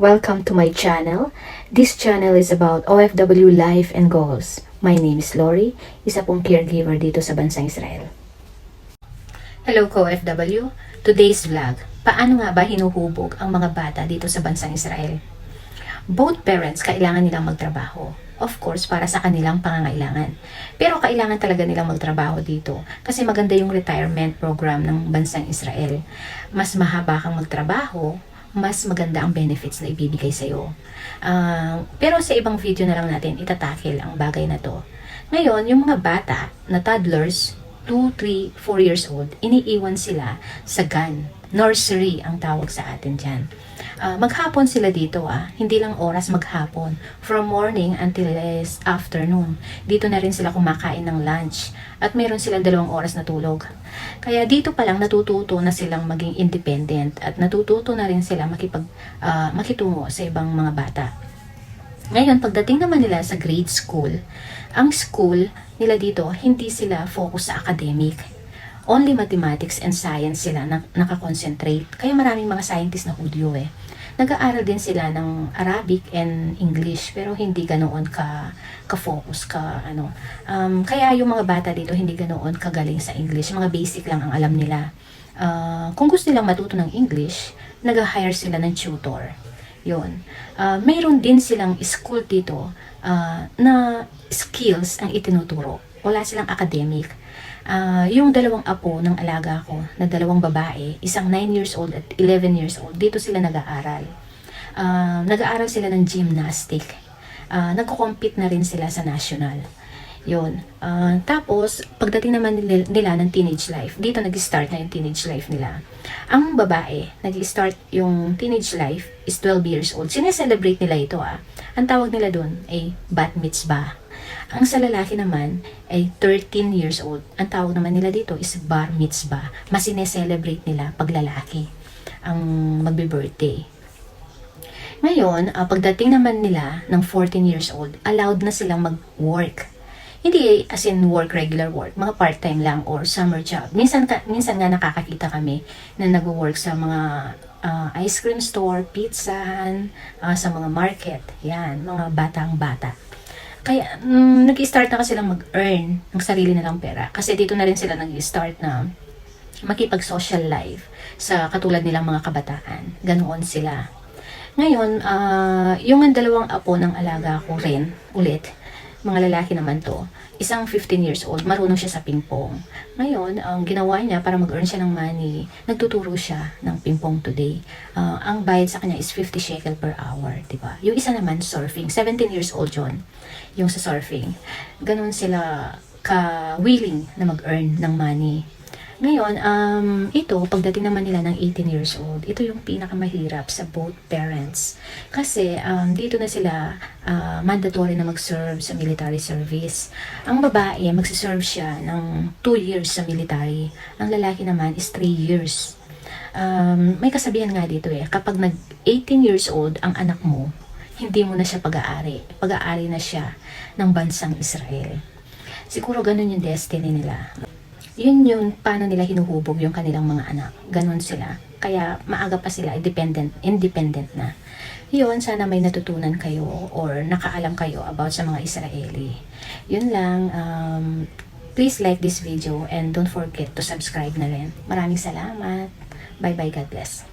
Welcome to my channel. This channel is about OFW life and goals. My name is Lori, isa pong caregiver dito sa bansang Israel. Hello co-OFW. Today's vlog, paano nga ba hinuhubog ang mga bata dito sa bansang Israel? Both parents kailangan nilang magtrabaho. Of course, para sa kanilang pangangailangan. Pero kailangan talaga nilang magtrabaho dito kasi maganda yung retirement program ng bansang Israel. Mas mahaba kang magtrabaho, mas maganda ang benefits na ibibigay sa'yo. Ah, pero sa ibang video na lang natin itatakil ang bagay na to. Ngayon, yung mga bata na toddlers, 2, 3, 4 years old, iniiwan sila sa gun. Nursery ang tawag sa atin dyan. Ah, maghapon sila dito ah. Hindi lang oras maghapon. From morning until is afternoon. Dito na rin sila kumakain ng lunch. At meron silang dalawang oras na tulog. Kaya dito pa lang natututo na silang maging independent at natututo na rin sila makipag, ah, makitungo sa ibang mga bata. Ngayon, pagdating naman nila sa grade school, ang school nila dito, hindi sila focus sa academic. Only mathematics and science sila na, nakakonsentrate. Kaya maraming mga scientists na Hudyo eh. Nag-aaral din sila ng Arabic and English pero hindi ganoon ka ka-focus ka ano. Um, kaya yung mga bata dito hindi ganoon kagaling sa English. Mga basic lang ang alam nila. Ah, kung gusto nilang matuto ng English, nag-hire sila ng tutor. Yun. Ah, mayroon din silang school dito ah, na skills ang itinuturo. Wala silang academic. Ah, yung dalawang apo ng alaga ko, na dalawang babae, isang 9 years old at 11 years old, dito sila nag-aaral. Ah, nag-aaral sila ng gymnastic. Ah, nagko-compete na rin sila sa national. Yun. Ah, tapos, pagdating naman nila, nila ng teenage life, dito nag-start na yung teenage life nila. Ang babae, nag-start yung teenage life is 12 years old. Sineselebrate nila ito ah. Ang tawag nila doon ay bat mitzvah. Ang sa lalaki naman ay 13 years old. Ang tawag naman nila dito is bar mitzvah. Mas sineselebrate nila pag lalaki ang magbe-birthday. Ngayon, ah, pagdating naman nila ng 14 years old, allowed na silang mag-work. Hindi as in work, regular work, mga part-time lang or summer job. Minsan, ka, minsan nga nakakakita kami na nag-work sa mga ah, ice cream store, pizzahan, ah, sa mga market. Yan, mga batang bata. Kaya, mm, nag-start na kasi silang mag-earn ng sarili nilang pera. Kasi dito na rin sila nag-start na makipag-social life sa katulad nilang mga kabataan. Ganoon sila. Ngayon, ah, yung ang dalawang apo ng alaga ko rin, ulit, mga lalaki naman to, isang 15 years old, marunong siya sa pingpong. Ngayon, ang ginawa niya para mag-earn siya ng money, nagtuturo siya ng pingpong today. Ah, ang bayad sa kanya is 50 shekel per hour, di ba? Yung isa naman, surfing. 17 years old yun, yung sa surfing. Ganon sila ka-willing na mag-earn ng money. Ngayon, um, ito, pagdating naman nila ng 18 years old, ito yung pinakamahirap sa both parents. Kasi um, dito na sila ah, mandatory na mag-serve sa military service. Ang babae, magsiserve siya ng 2 years sa military. Ang lalaki naman is 3 years. Um, may kasabihan nga dito eh, kapag nag 18 years old ang anak mo, hindi mo na siya pag-aari. Pag-aari na siya ng bansang Israel. Siguro ganun yung destiny nila yun yung paano nila hinuhubog yung kanilang mga anak. Ganon sila. Kaya maaga pa sila, independent, independent na. Yun, sana may natutunan kayo or nakaalam kayo about sa mga Israeli. Yun lang. Um, please like this video and don't forget to subscribe na rin. Maraming salamat. Bye-bye. God bless.